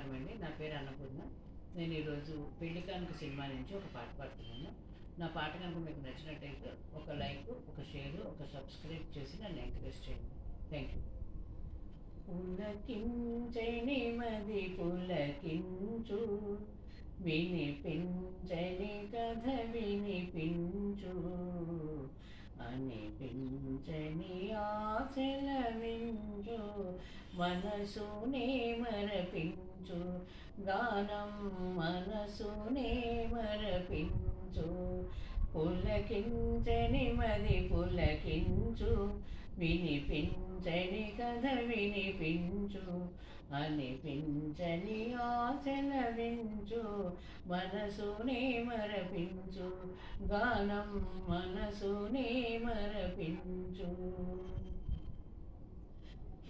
నమస్కారం అండి. నా పేరు అన్నపూర్ణ. నేను ఈరోజు పెళ్ళి కానుక సినిమా నుంచి ఒక పాట పాడుతున్నాను. నా పాట కనుక మీకు నచ్చినట్టయితే ఒక లైక్ ఒక షేర్ ఒక సబ్స్క్రైబ్ చేసి నన్ను ఎంకరేజ్ చేయండి. థ్యాంక్ యూ పులకించని మది పులకించు వినిపించని కథ వినిపించు. మనసునే మరపించు. గానం మనసునే మరపించు. పులకించని మది పులకించు. వినిపించని కథ వినిపించు. అనిపించని ఆశల వించు. మనసునే మరపించు. గానం మనసునే మరపించు.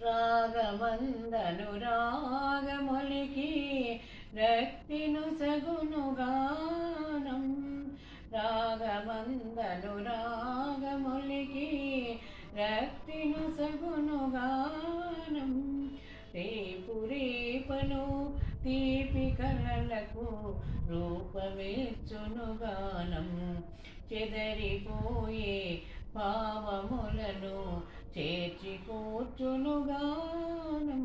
రాగమందను రాగమొలికి రక్తిను సగునుగానం రాగమందను రాగమొలికి రక్తిను సగునుగానం రేపు రేపను తీపి కలలకు రూపమేర్చును గానం. చెదరిపోయే పావములను చేర్చి కూర్చును గానం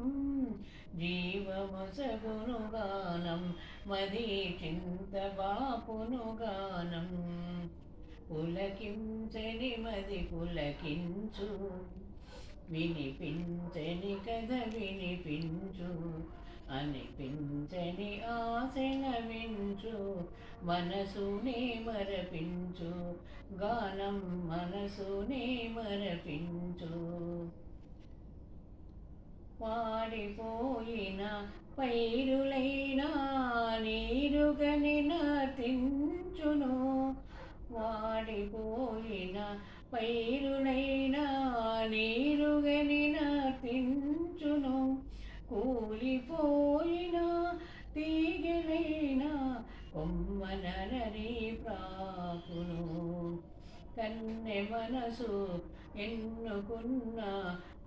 మది చింత బాపునుగానం పులకించని మది పులకించు వినిపించని కథ వినిపించు అనిపించని ఆశల వించు మనసునే మరపించు. గానం మనసునే మరపించు. వాడిపోయిన పైరులైనా నీరుగని నర్తించును. వాడిపోయిన పైరులైనా నీరుగని నర్తించును. కూలిపోయిన తీ కొమ్మనరి ప్రాకును కన్నె మనసు ఎన్నుకున్న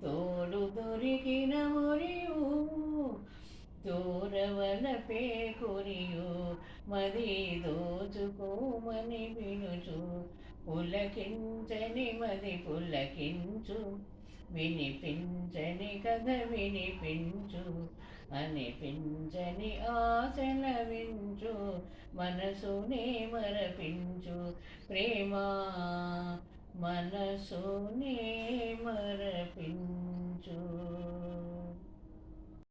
తోడు దొరికిన మురియు దూరవల పేకురియు మది దోచుకోమని వినుచు పులకించని మది పులకించు వినిపించని కథ వినిపించు అనిపించని ఆశల వించు. మనసునే మరపించు ప్రేమ. మనసునే మరపించు.